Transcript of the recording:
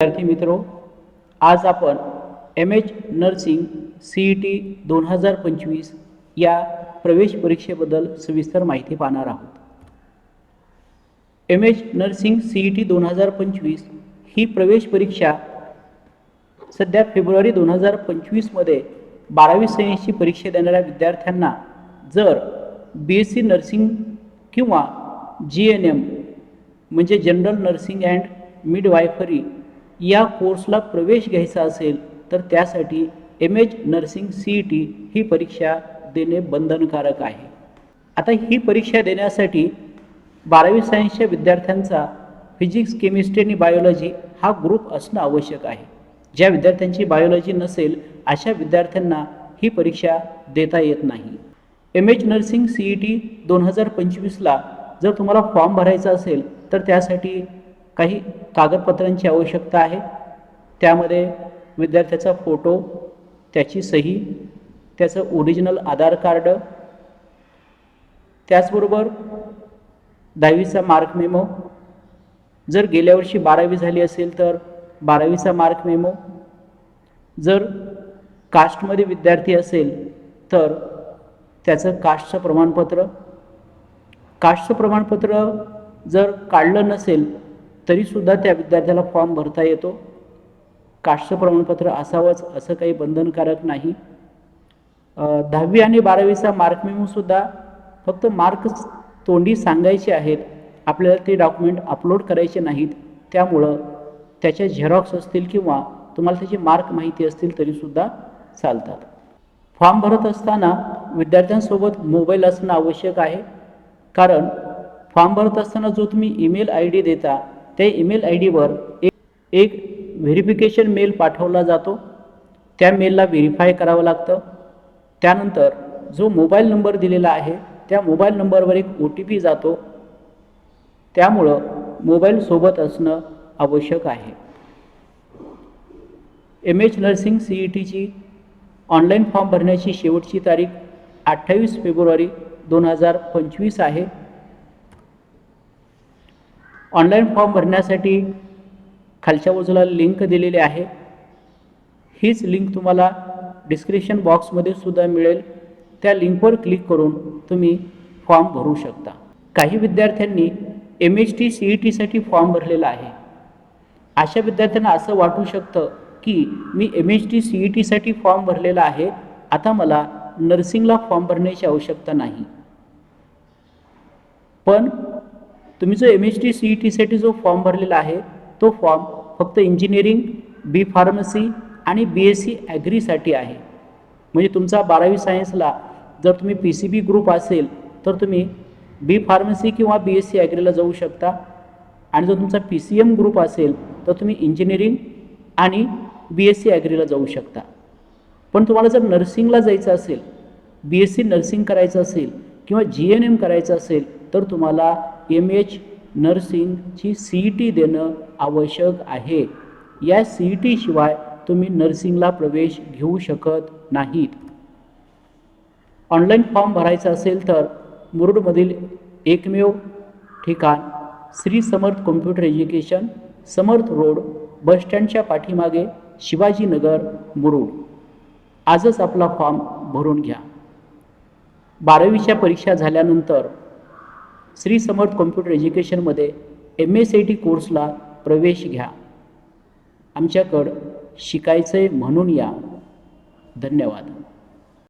विद्यार्थी मित्रो आज आपण M H nursing C E T दोन हजार पंचवीस या प्रवेश परीक्षेबद्दल सविस्तर माहिती पाहणार आहोत. M H nursing C E T दोन हजार पंचवीस ही प्रवेश परीक्षा सध्या फेब्रुवारी दोन हजार पंचवीसमध्ये बारावी सायन्सची परीक्षा देणाऱ्या विद्यार्थ्यांना जर बी एस सी नर्सिंग किंवा जी एन एम म्हणजे जनरल नर्सिंग अँड मिडवायफरी या कोर्सला प्रवेश घ्यायचा असेल तर त्यासाठी M H nursing C E T ही परीक्षा देणे बंधनकारक आहे. आता ही परीक्षा देण्यासाठी बारावी सायन्सच्या विद्यार्थ्यांचा फिजिक्स केमिस्ट्री आणि बायोलॉजी हा ग्रुप असणं आवश्यक आहे. ज्या विद्यार्थ्यांची बायोलॉजी नसेल अशा विद्यार्थ्यांना ही परीक्षा देता येत नाही. M H nursing C E T दोन हजार पंचवीसला जर तुम्हाला फॉर्म भरायचा असेल तर त्यासाठी काही कागदपत्रांची आवश्यकता आहे. त्यामध्ये विद्यार्थ्याचा फोटो त्याची सही त्याचं ओरिजिनल आधार कार्ड त्याचबरोबर दहावीचा मार्क मेमो जर गेल्या वर्षी बारावी झाली असेल तर बारावीचा मार्क मेमो जर कास्टमध्ये विद्यार्थी असेल तर त्याचं कास्टचं प्रमाणपत्र. कास्टचं प्रमाणपत्र जर काढलं नसेल तरीसुद्धा त्या विद्यार्थ्याला फॉर्म भरता येतो. काष्ट प्रमाणपत्र असावंच असं काही बंधनकारक नाही. दहावी आणि बारावीचा मार्क मेमोसुद्धा फक्त मार्क्स तोंडी सांगायचे आहेत. आपल्याला ते डॉक्युमेंट अपलोड करायचे नाहीत. त्यामुळं त्याच्या झेरॉक्स असतील किंवा तुम्हाला त्याचे मार्क माहिती असतील तरीसुद्धा चालतात. फॉर्म भरत असताना विद्यार्थ्यांसोबत मोबाईल असणं आवश्यक आहे. कारण फॉर्म भरत असताना जो तुम्ही ईमेल आय डी देता त्या ईमेल आय डीवर एक एक व्हेरिफिकेशन मेल पाठवला जातो. त्या मेलला व्हेरीफाय करावं लागतं. त्यानंतर जो मोबाईल नंबर दिलेला आहे त्या मोबाईल नंबरवर एक ओ टी पी जातो. त्यामुळं मोबाईल सोबत असणं आवश्यक आहे. M H nursing C E टीची ऑनलाईन फॉर्म भरण्याची शेवटची तारीख अठ्ठावीस फेब्रुवारी दोन हजार पंचवीस आहे. ऑनलाईन फॉर्म भरण्यासाठी खालच्या बाजूला लिंक दिलेली आहे. हीच लिंक तुम्हाला डिस्क्रिप्शन बॉक्समध्ये सुद्धा मिळेल. त्या लिंकवर क्लिक करून तुम्ही फॉर्म भरू शकता. काही विद्यार्थ्यांनी M H T C E टीसाठी फॉर्म भरलेला आहे. अशा विद्यार्थ्यांना असं वाटू शकतं की मी M H T C E टीसाठी फॉर्म भरलेला आहे. आता मला नर्सिंगला फॉर्म भरण्याची आवश्यकता नाही. पण तुम्ही जो M H T C E टीसाठी जो फॉर्म भरलेला आहे तो फॉर्म फक्त इंजिनिअरिंग बी फार्मसी आणि बी एस सी ॲग्रीसाठी आहे. म्हणजे तुमचा बारावी सायन्सला जर तुम्ही पी सी बी ग्रुप असेल तर तुम्ही बी फार्मसी किंवा बी एस सी ॲग्रीला जाऊ शकता. आणि जर तुमचा पी सी एम ग्रुप असेल तर तुम्ही इंजिनिअरिंग आणि बी एस सी ॲग्रीला जाऊ शकता. पण तुम्हाला जर नर्सिंगला जायचं असेल बी एस सी नर्सिंग करायचं असेल किंवा जी एन एम करायचं असेल तर तुम्हाला एम एच नर्सिंगची सी ई टी देणं आवश्यक आहे. या सी ई टीशिवाय तुम्ही नर्सिंगला प्रवेश घेऊ शकत नाहीत. ऑनलाईन फॉर्म भरायचा असेल तर मुरुडमधील एकमेव ठिकाण Shri Samarth computer education Samarth road बसस्टँडच्या पाठीमागे शिवाजीनगर मुरुड. आजच आपला फॉर्म भरून घ्या. बारावीच्या परीक्षा झाल्यानंतर श्री समर्थ कॉम्प्युटर एज्युकेशनमध्ये एम एस सी टी कोर्सला प्रवेश घ्या. आमच्याकडं शिकायचं आहे म्हणून या. धन्यवाद.